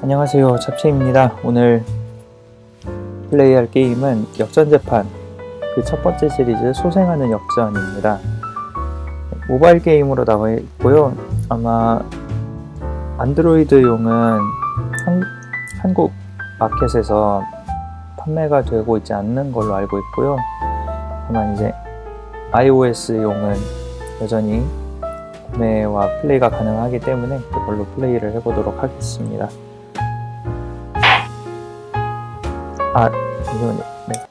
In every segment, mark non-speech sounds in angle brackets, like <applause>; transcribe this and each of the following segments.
안녕하세요. 잡채입니다. 오늘 플레이할 게임은 역전재판 그 첫 번째 시리즈 소생하는 역전입니다. 모바일 게임으로 나와 있고요. 아마 안드로이드용은 한, 한국 마켓에서 판매가 되고 있지 않는 걸로 알고 있고요. 다만 이제 iOS용은 여전히 구매와 플레이가 가능하기 때문에 그걸로 플레이를 해보도록 하겠습니다 아, 잠시만요. 네.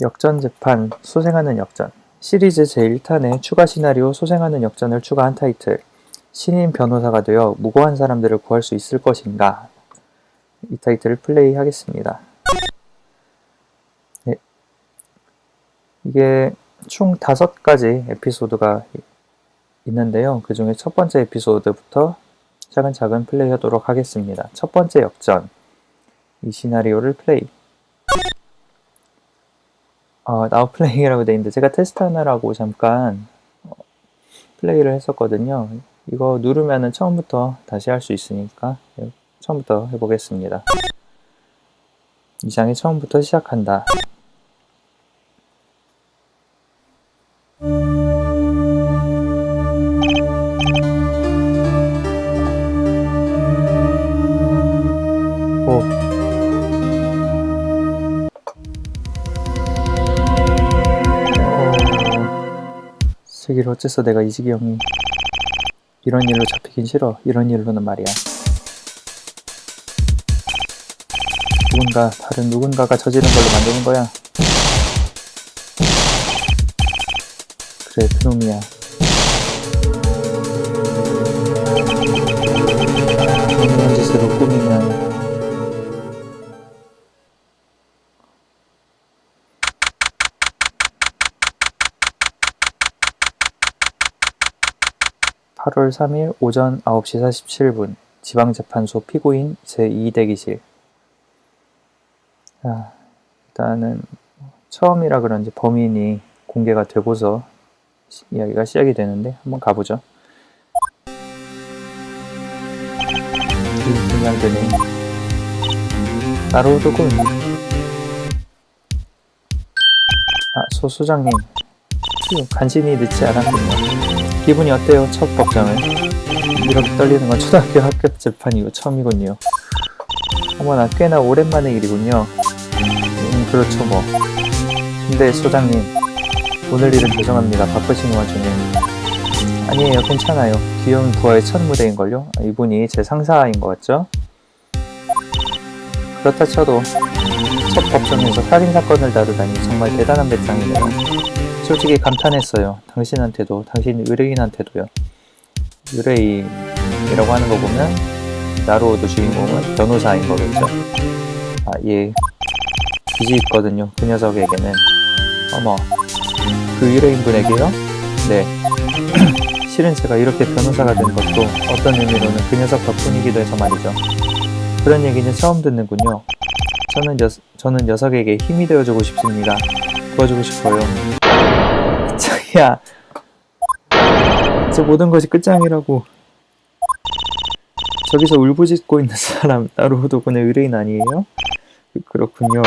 역전 재판, 소생하는 역전. 시리즈 제1탄에 추가 시나리오 소생하는 역전을 추가한 타이틀. 신인 변호사가 되어 무고한 사람들을 구할 수 있을 것인가? 이 타이틀을 플레이하겠습니다. 네. 이게 총 다섯 가지 에피소드가 있는데요. 그 중에 첫 번째 에피소드부터 차근차근 플레이하도록 하겠습니다. 첫 번째 역전. 이 시나리오를 플레이. 어, 나우 플레이라고 돼 있는데 제가 테스트하느라고 잠깐 어, 플레이를 했었거든요. 이거 누르면은 처음부터 다시 할 수 있으니까 예, 처음부터 해보겠습니다. 이 장이 처음부터 시작한다. 어째서 내가 이 지경이 이런 일로 잡히긴 싫어. 이런 일로는 말이야. 누군가 다른 누군가가 저지른 걸로 만드는 거야. 그래 그놈이야. 이런 짓으로 꾸미면 팔월 3일 오전 9시 47분 지방재판소 피고인 제2대기실. 자, 일단은 처음이라 그런지 범인이 공개가 되고서 시- 이야기가 시작이 되는데 한번 가보죠. 이 긴장되네 나로도군 아, 소 소장님. 휴, 간신히 늦지 않았군요 기분이 어때요? 첫 법정은? 이렇게 떨리는 건 초등학교 학급 재판 이후 처음이군요. 어머나 꽤나 오랜만의 일이군요. 음 그렇죠 뭐. 근데 소장님 오늘 일은 죄송합니다. 바쁘신 와중에. 아니에요 괜찮아요. 귀여운 부하의 첫 무대인걸요? 아, 이분이 제 상사인 것 같죠? 그렇다 쳐도 첫 법정에서 살인사건을 다루다니 정말 대단한 배짱이네요. 솔직히 감탄했어요. 당신한테도, 당신 의뢰인한테도요. 의뢰인이라고 하는 거 보면 나로도 주인공은 변호사인 거겠죠. 아, 예. 빚이 있거든요. 그 녀석에게는. 어머, 그 의뢰인분에게요? 네. <clears throat> 실은 제가 이렇게 변호사가 된 것도 어떤 의미로는 그 녀석 덕분이기도 해서 말이죠. 그런 얘기는 처음 듣는군요. 저는 여, 저는 녀석에게 힘이 되어주고 싶습니다. 도와주고 싶어요. 자기야, 저 모든 것이 끝장이라고. 저기서 울부짖고 있는 사람 나루호도 군의 의뢰인 아니에요? 그- 그렇군요.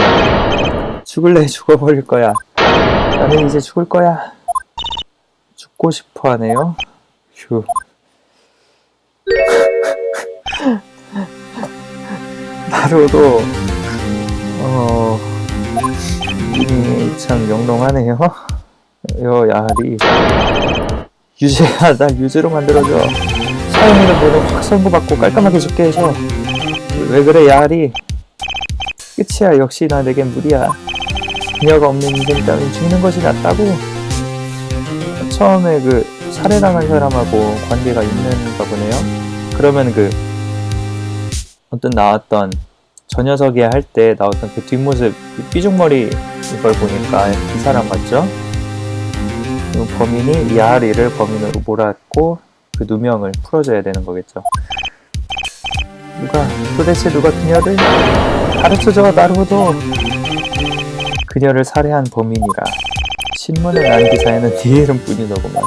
죽을래 죽어버릴 거야. 나는 이제 죽을 거야. 죽고 싶어 하네요. 휴. <laughs> 나루호도 어, 이참 영롱하네요. 여 야리. 유재야 날 유재로 만들어줘. 사연이를 모두 확 선고받고 깔끔하게 죽게 해줘 왜 그래 야리? 끝이야. 역시 나 내겐 무리야. 그녀가 없는 인생 따윈 죽는 것이 낫다고. 처음에 그 살해당한 사람하고 관계가 있는가 보네요. 그러면 그 어떤 나왔던 저 녀석이 할 때 나왔던 그 뒷모습 그 삐죽머리 이걸 보니까 이 사람 맞죠? 그 범인이 야리를 범인으로 몰았고 그 누명을 풀어줘야 되는 거겠죠. 누가 도대체 누가 그녀를 가르쳐줘 나루호도 그녀를 살해한 범인이라 신문에 난 기사에는 네 이름뿐이더구만.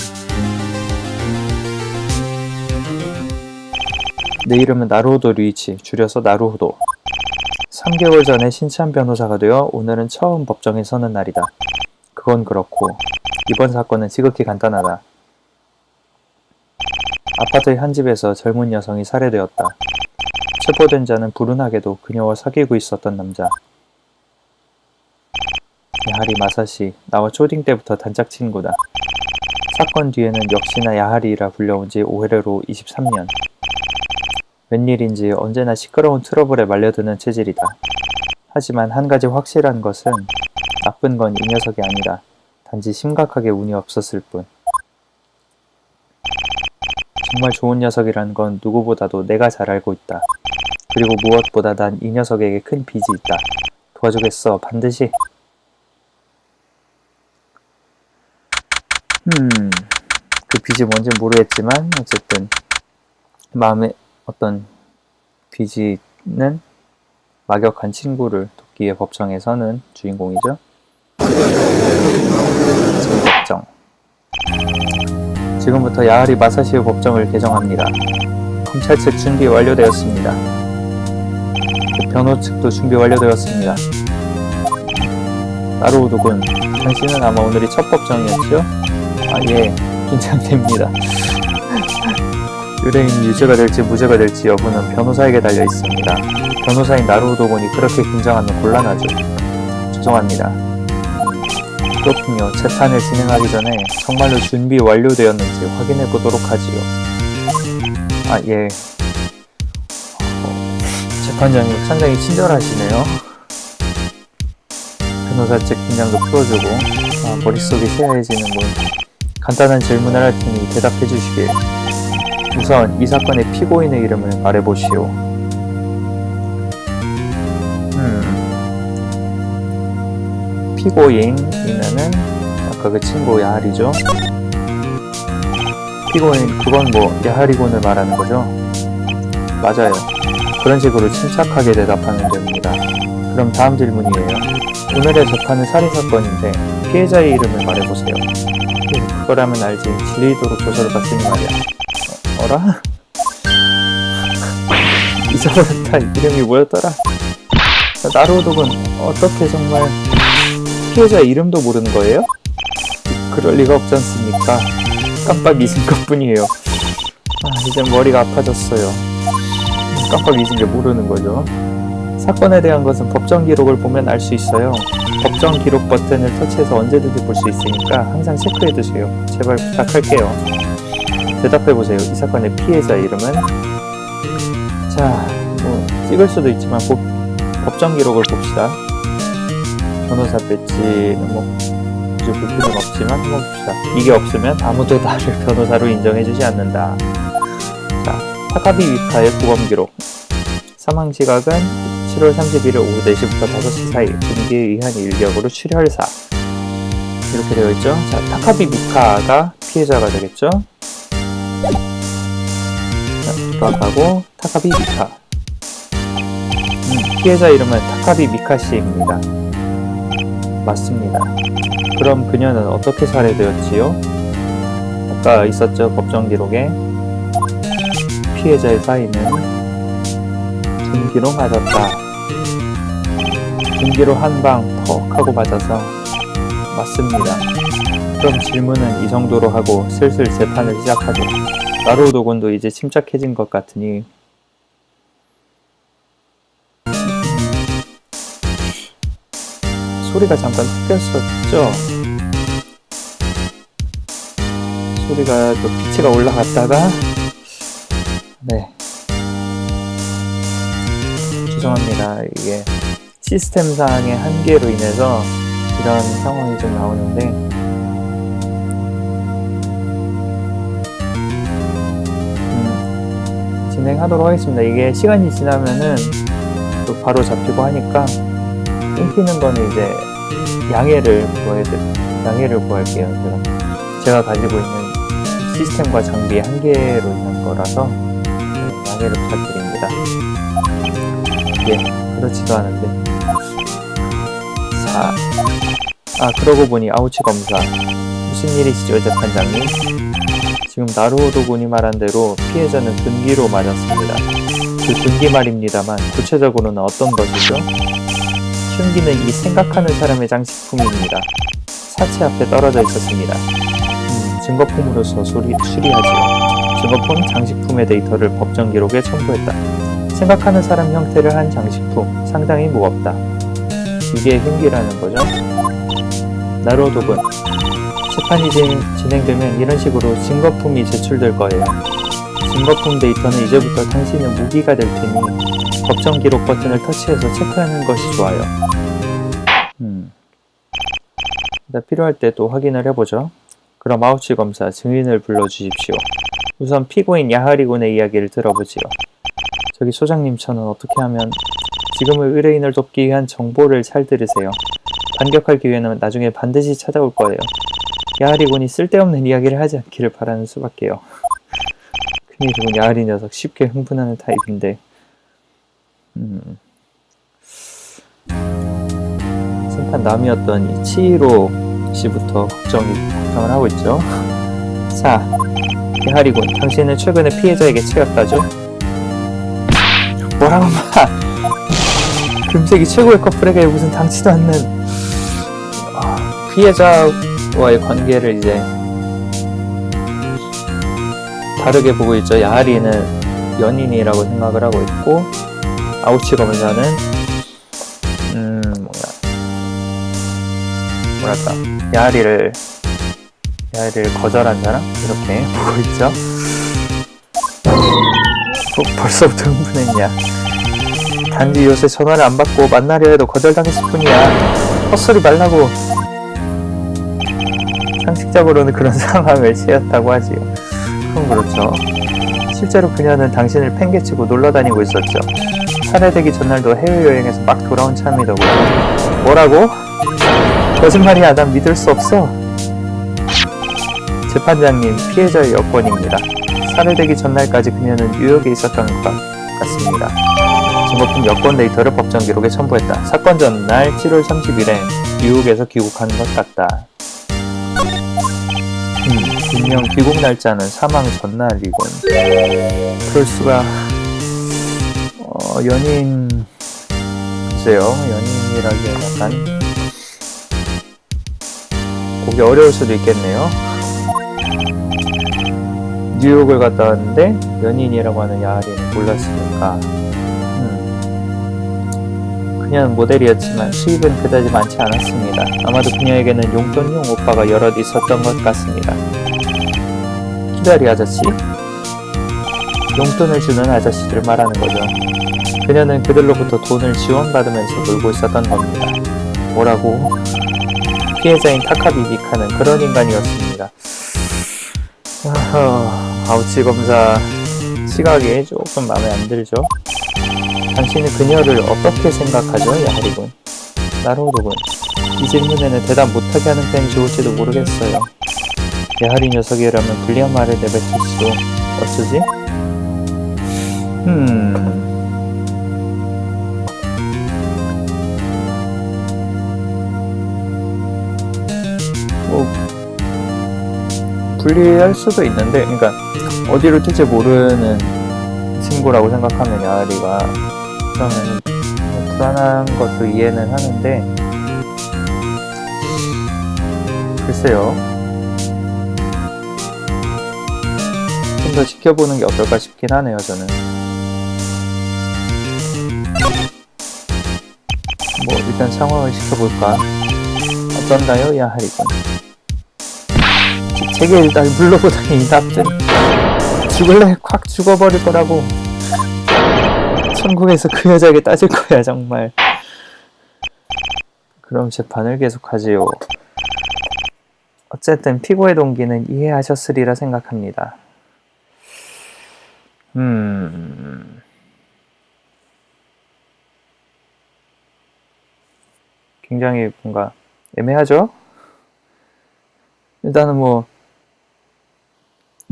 내 이름은 나루호도 류이치, 줄여서 나루호도. 3개월 전에 신참 변호사가 되어 오늘은 처음 법정에 서는 날이다. 그건 그렇고 이번 사건은 지극히 간단하다. 아파트의 한 집에서 젊은 여성이 살해되었다. 체포된 자는 불운하게도 그녀와 사귀고 있었던 남자. 야하리 마사시, 나와 초딩 때부터 단짝 친구다. 사건 뒤에는 역시나 야하리라 불려온 지 올해로 23년. 웬일인지 언제나 시끄러운 트러블에 말려드는 체질이다. 하지만 한 가지 확실한 것은 나쁜 건 이 녀석이 아니라 단지 심각하게 운이 없었을 뿐. 정말 좋은 녀석이라는 건 누구보다도 내가 잘 알고 있다. 그리고 무엇보다 난 이 녀석에게 큰 빚이 있다. 도와주겠어, 반드시. 음, 그 빚이 뭔지 모르겠지만, 어쨌든, 마음에 어떤 빚이는 막역한 친구를 돕기 위해 법정에 서는 주인공이죠. 지금 법정. 지금부터 야하리 마사시의 법정을 개정합니다. 검찰 측 준비 완료되었습니다. 그 변호 측도 준비 완료되었습니다. 나루오독은 당신은 아마 오늘이 첫 법정이었죠? 아, 예, 긴장됩니다. 의뢰인이 유죄가 될지 무죄가 될지 여부는 변호사에게 달려 있습니다. 변호사인 나루오독은이 그렇게 긴장하면 곤란하죠. 죄송합니다. 그렇군요. 재판을 진행하기 전에 정말로 준비 완료되었는지 확인해 보도록 하지요. 아, 예. 어, 재판장님 상당히 친절하시네요. 변호사 측 긴장도 풀어주고, 아, 머릿속이 새하얘지는군. 간단한 질문을 할 테니 대답해 주시길. 우선 이 사건의 피고인의 이름을 말해보시오. 피고인이면은 아까 그 친구 야하리죠. 피고인 그건 뭐 야하리군을 말하는 거죠. 맞아요. 그런 식으로 침착하게 대답하면 됩니다. 그럼 다음 질문이에요. 오늘의 재판은 살인 사건인데 피해자의 이름을 말해보세요. 예, 그거라면 알지. 질리도록 조서를 봤으니 말이야. 어, 어라? <laughs> 잊어버렸다. 이름이 뭐였더라? 나루오독은 어떻게 정말 피해자 이름도 모르는 거예요? 그럴 리가 없지 않습니까? 깜빡 잊은 것 뿐이에요. 아, 이제 머리가 아파졌어요. 깜빡 잊은 게 모르는 거죠. 사건에 대한 것은 법정 기록을 보면 알 수 있어요. 법정 기록 버튼을 터치해서 언제든지 볼 수 있으니까 항상 체크해 두세요. 제발 부탁할게요. 대답해 보세요. 이 사건의 피해자 이름은 자, 뭐 찍을 수도 있지만 법, 법정 기록을 봅시다. 변호사 배지는 뭐 굳이 볼 필요는 없지만 봅시다. 이게 없으면 아무도 나를 변호사로 인정해주지 않는다. 자, 타카비 위카의 구범 기록. 사망 시각은 7월 31일 오후 4시부터 5시 사이 분기에 의한 일격으로 출혈사 이렇게 되어 있죠. 자, 타카비 미카가 피해자가 되겠죠. 자, 부탁하고 타카비 미카. 음, 피해자 이름은 타카비 미카 씨입니다. 맞습니다. 그럼 그녀는 어떻게 살해되었지요? 아까 있었죠 법정 기록에 피해자의 사인은 등기로 맞았다. 등기로 한방턱 하고 맞아서 맞습니다. 그럼 질문은 이 정도로 하고 슬슬 재판을 시작하죠. 나로도군도 이제 침착해진 것 같으니 소리가 잠깐 흑였었죠? 소리가 또 피치가 올라갔다가 네. 죄송합니다. 이게 시스템상의 한계로 인해서 이런 상황이 좀 나오는데. 음, 진행하도록 하겠습니다. 이게 시간이 지나면은 또 바로 잡히고 하니까 끊기는 거는 이제 양해를 구해야 돼 양해를 구할게요 제가 제가 가지고 있는 시스템과 장비의 한계로 인한 거라서 네, 양해를 부탁드립니다. 예, 그렇지도 않은데. 자, 아 그러고 보니 아우치 검사 무슨 일이시죠, 재판장님? 지금 나루오도 군이 말한 대로 피해자는 분기로 맞았습니다. 그 분기 말입니다만 구체적으로는 어떤 것이죠? 흉기는 이 생각하는 사람의 장식품입니다. 사체 앞에 떨어져 있었습니다. 음, 증거품으로서 수리, 수리하지요. 증거품 장식품의 데이터를 법정 기록에 첨부했다. 생각하는 사람 형태를 한 장식품, 상당히 무겁다. 이게 흉기라는 거죠. 나루오도군, 재판이 진- 진행되면 이런 식으로 증거품이 제출될 거예요. 증거품 데이터는 이제부터 당신의 무기가 될 테니 법정 기록 버튼을 터치해서 체크하는 것이 좋아요. 음. 필요할 때 또 확인을 해보죠. 그럼 아우치 검사 증인을 불러주십시오. 우선 피고인 야하리 군의 이야기를 들어보지요. 저기 소장님 저는 어떻게 하면 지금의 의뢰인을 돕기 위한 정보를 잘 들으세요. 반격할 기회는 나중에 반드시 찾아올 거예요. 야하리 군이 쓸데없는 이야기를 하지 않기를 바라는 수밖에요. <laughs> 큰일이군 야하리 녀석 쉽게 흥분하는 타입인데 음. 심판 남이었던 이 치히로 씨부터 걱정이 걱정을 하고 있죠. <laughs> 자, 야하리군, 당신은 최근에 피해자에게 채였다죠? 뭐라고 마? <laughs> 금색이 최고의 커플에게 무슨 당치도 않는 아, 피해자와의 관계를 이제 다르게 보고 있죠. 야하리는 연인이라고 생각을 하고 있고 아우치 검사는 음 뭔가 뭐랄까 야하리를 야하리를 거절한 사람 이렇게 <laughs> 보고 있죠. 뭐 벌써부터 흥분했냐? 단지 요새 전화를 안 받고 만나려 해도 거절당했을 뿐이야. 헛소리 말라고. 상식적으로는 그런 <laughs> 상황을 취했다고 하지요. 그건 그렇죠. 실제로 그녀는 당신을 팽개치고 놀러 다니고 있었죠. 살해되기 전날도 해외여행에서 막 돌아온 참이더고요. 뭐라고? 거짓말이야, 난 믿을 수 없어. 재판장님, 피해자의 여권입니다. 살해되기 전날까지 그녀는 뉴욕에 있었던 것 같습니다. 증거품 여권 데이터를 법정 기록에 첨부했다. 사건 전날 7월 30일에 뉴욕에서 귀국한 것 같다. 음, 분명 귀국 날짜는 사망 전날이군. 그럴 수가. 어, 연인, 글쎄요, 연인이라기엔 약간, 보기 어려울 수도 있겠네요. 뉴욕을 갔다 왔는데, 연인이라고 하는 야하리는 몰랐으니까. 음. 그녀는 모델이었지만 수입은 그다지 많지 않았습니다. 아마도 그녀에게는 용돈용 오빠가 여럿 있었던 것 같습니다. 기다리 아저씨? 용돈을 주는 아저씨들 말하는 거죠. 그녀는 그들로부터 돈을 지원받으면서 놀고 있었던 겁니다. 뭐라고? 피해자인 타카비 미카는 그런 인간이었습니다. 아우치 검사 시각이 조금 마음에 안 들죠? 당신은 그녀를 어떻게 생각하죠, 야하리군? 나로우군. 이 질문에는 대답 못하게 하는 편이 좋을지도 모르겠어요. 야하리 녀석이라면 불리한 말을 내뱉을지도 어쩌지? 음... 뭐 불리할 수도 있는데, 그러니까 어디로 튈지 모르는 친구라고 생각하면 야리가 그러면 뭐 불안한 것도 이해는 하는데 글쎄요. 좀 더 지켜보는 게 어떨까 싶긴 하네요 저는 일단 상황을 지켜볼까? 어떤가요? 야하리군 제게 날 물러보다니 이 나쁜 죽을래? 콱 죽어버릴 거라고. 천국에서 그 여자에게 따질 거야 정말. 그럼 재판을 계속하지요. 어쨌든 피고의 동기는 이해하셨으리라 생각합니다. 음 굉장히 뭔가 애매하죠? 일단은 뭐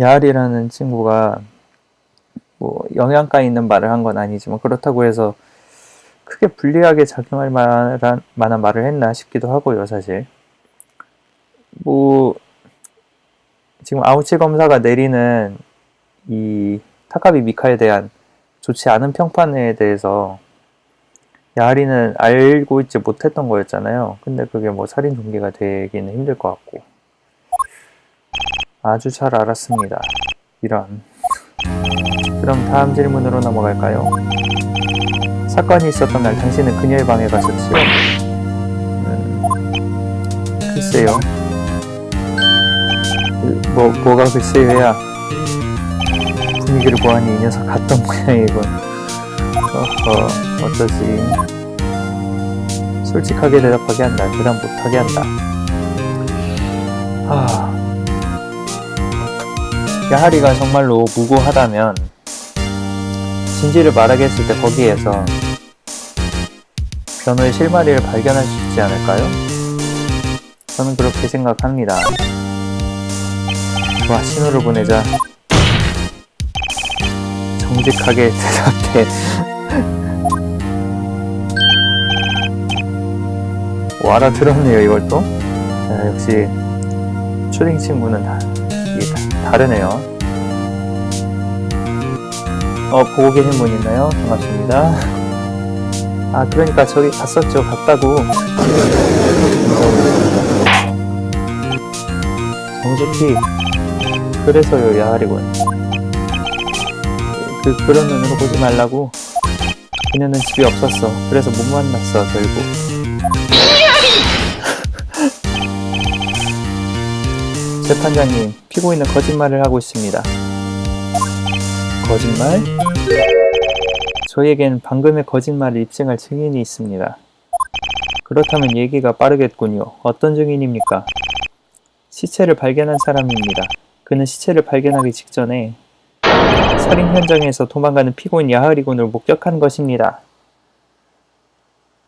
야알이라는 친구가 뭐 영양가 있는 말을 한 건 아니지만 그렇다고 해서 크게 불리하게 작용할 만한, 만한 말을 했나 싶기도 하고요 사실. 뭐 지금 아우치 검사가 내리는 이 타카비 미카에 대한 좋지 않은 평판에 대해서 야하리는 알고 있지 못했던 거였잖아요. 근데 그게 뭐 살인 동기가 되기는 힘들 것 같고. 아주 잘 알았습니다. 이런. 그럼 다음 질문으로 넘어갈까요? 사건이 있었던 날 당신은 그녀의 방에 가셨지요? 음, 글쎄요. 그, 뭐, 뭐가 글쎄요야. 분위기를 보아하니 이 녀석 갔던 모양이군. 어허, 어쩌지. 솔직하게 대답하게 한다. 대답 못하게 한다. 하... 야하리가 정말로 무고하다면 진실을 말하게 했을 때 거기에서 변호의 실마리를 발견할 수 있지 않을까요? 저는 그렇게 생각합니다. 좋아, 신호를 보내자. 정직하게 <laughs> 대답해. 오, 알아들었네요, 이걸 또. 야, 역시, 초딩 친구는 다, 다, 다르네요. 어, 보고 계신 분 있나요? 반갑습니다. 아, 그러니까 저기 갔었죠. 갔다고. 정숙히, 그래서요, 야하리군. 그, 그런 눈으로 보지 말라고. 그녀는 집에 없었어. 그래서 못 만났어, 결국. 재판장님, 피고인은 거짓말을 하고 있습니다. 거짓말? 저에겐 방금의 거짓말을 입증할 증인이 있습니다. 그렇다면 얘기가 빠르겠군요. 어떤 증인입니까? 시체를 발견한 사람입니다. 그는 시체를 발견하기 직전에 살인 현장에서 도망가는 피고인 야하리군을 목격한 것입니다.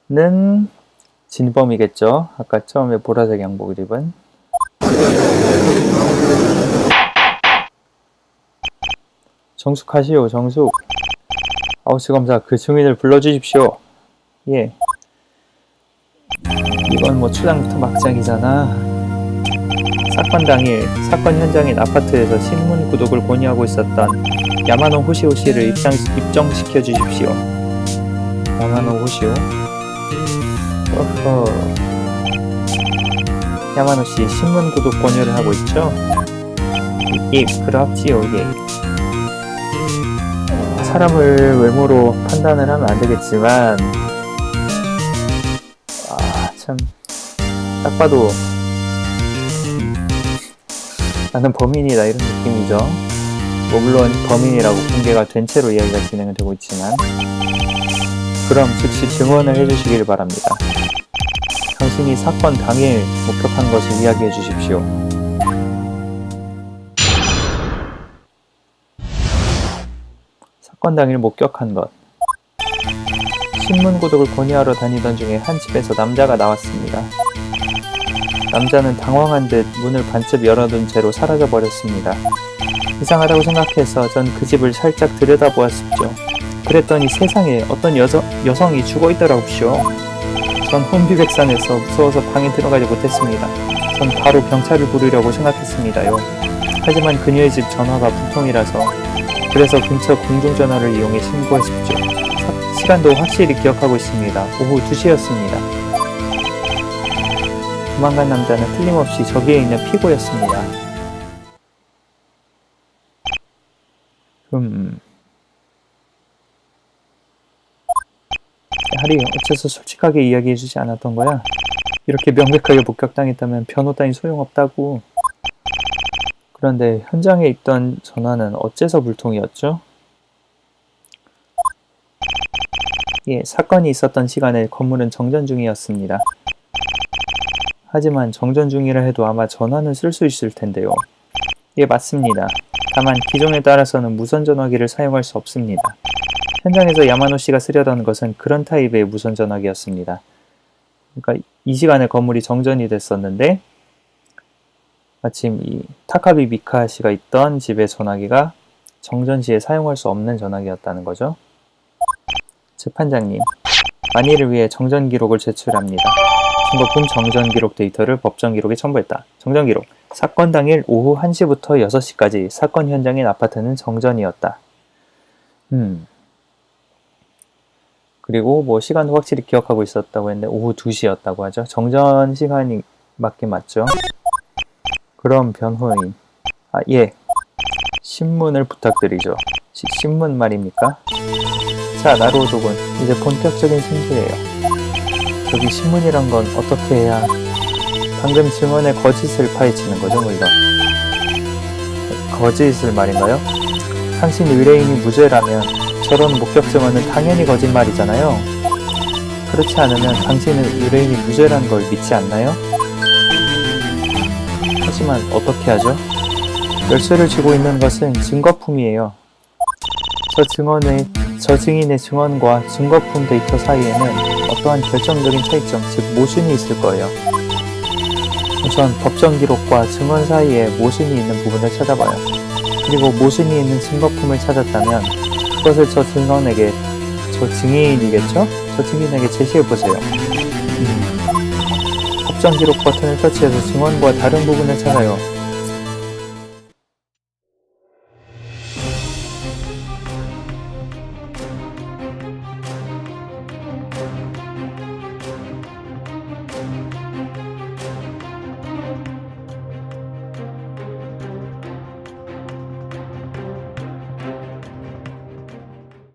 는 진범이겠죠. 아까 처음에 보라색 양복을 입은. 정숙하시오, 정숙. 아우스 검사, 그 증인을 불러주십시오. 예. 이건 뭐 초장부터 막장이잖아. 사건 당일 사건 현장인 아파트에서 신문 구독을 권유하고 있었던 야마노 호시오 씨를 입장, 입정시켜 주십시오. 야마노 호시오? 어허. 야마노 씨 신문 구독 권유를 하고 있죠? 예, 그렇지요, 예. 사람을 외모로 판단을 하면 안 되겠지만, 아, 참, 딱 봐도, 나는 범인이다, 이런 느낌이죠. 뭐, 물론 범인이라고 공개가 된 채로 이야기가 진행이 되고 있지만, 그럼 즉시 증언을 해주시길 바랍니다. 당신이 사건 당일 목격한 것을 이야기해 주십시오. 사건 당일 목격한 것. 신문 구독을 권유하러 다니던 중에 한 집에서 남자가 나왔습니다. 남자는 당황한 듯 문을 반쯤 열어둔 채로 사라져 버렸습니다. 이상하다고 생각해서 전 그 집을 살짝 들여다보았습죠. 그랬더니 세상에 어떤 여성, 여성이 죽어 있더라고요. 전 혼비백산해서 무서워서 방에 들어가지 못했습니다. 전 바로 경찰을 부르려고 생각했습니다요. 하지만 그녀의 집 전화가 불통이라서 그래서 근처 공중전화를 이용해 신고했습죠. 사- 시간도 확실히 기억하고 있습니다. 오후 2시였습니다. 도망간 남자는 틀림없이 저기에 있는 피고였습니다. 음... 하리, 어째서 솔직하게 이야기해주지 않았던 거야? 이렇게 명백하게 목격당했다면 변호 따윈 소용없다고. 그런데 현장에 있던 전화는 어째서 불통이었죠? 예, 사건이 있었던 시간에 건물은 정전 중이었습니다. 하지만 정전 중이라 해도 아마 전화는 쓸 수 있을 텐데요. 예, 맞습니다. 다만 기종에 따라서는 무선 전화기를 사용할 수 없습니다. 현장에서 야마노 씨가 쓰려던 것은 그런 타입의 무선 전화기였습니다. 그러니까 이 시간에 건물이 정전이 됐었는데 마침 이 타카비 미카 씨가 있던 집의 전화기가 정전 시에 사용할 수 없는 전화기였다는 거죠. 재판장님, 만일을 위해 정전 기록을 제출합니다. 증거품 정전 기록 데이터를 법정 기록에 첨부했다. 정전 기록. 사건 당일 오후 1시부터 6시까지 사건 현장인 아파트는 정전이었다. 음. 그리고 뭐 시간도 확실히 기억하고 있었다고 했는데 오후 2시였다고 하죠. 정전 시간이 맞긴 맞죠. 그럼 변호인. 아, 예. 신문을 부탁드리죠. 시- 신문 말입니까? 자, 나로도군. 이제 본격적인 승부예요. 저기 신문이란 건 어떻게 해야 방금 증언의 거짓을 파헤치는 거죠, 물론. 거짓을 말인가요? 당신 의뢰인이 무죄라면 저런 목격 증언은 당연히 거짓말이잖아요. 그렇지 않으면 당신은 의뢰인이 무죄라는 걸 믿지 않나요? 하지만 어떻게 하죠? 열쇠를 쥐고 있는 것은 증거품이에요. 저 증언의 저 증인의 증언과 증거품 데이터 사이에는 어떠한 결정적인 차이점, 즉 모순이 있을 거예요. 우선 법정 기록과 증언 사이에 모순이 있는 부분을 찾아봐요. 그리고 모순이 있는 증거품을 찾았다면 그것을 저 증언에게, 저 증인이겠죠? 저 증인에게 제시해 보세요. 음. 법정 기록 버튼을 터치해서 증언과 다른 부분을 찾아요.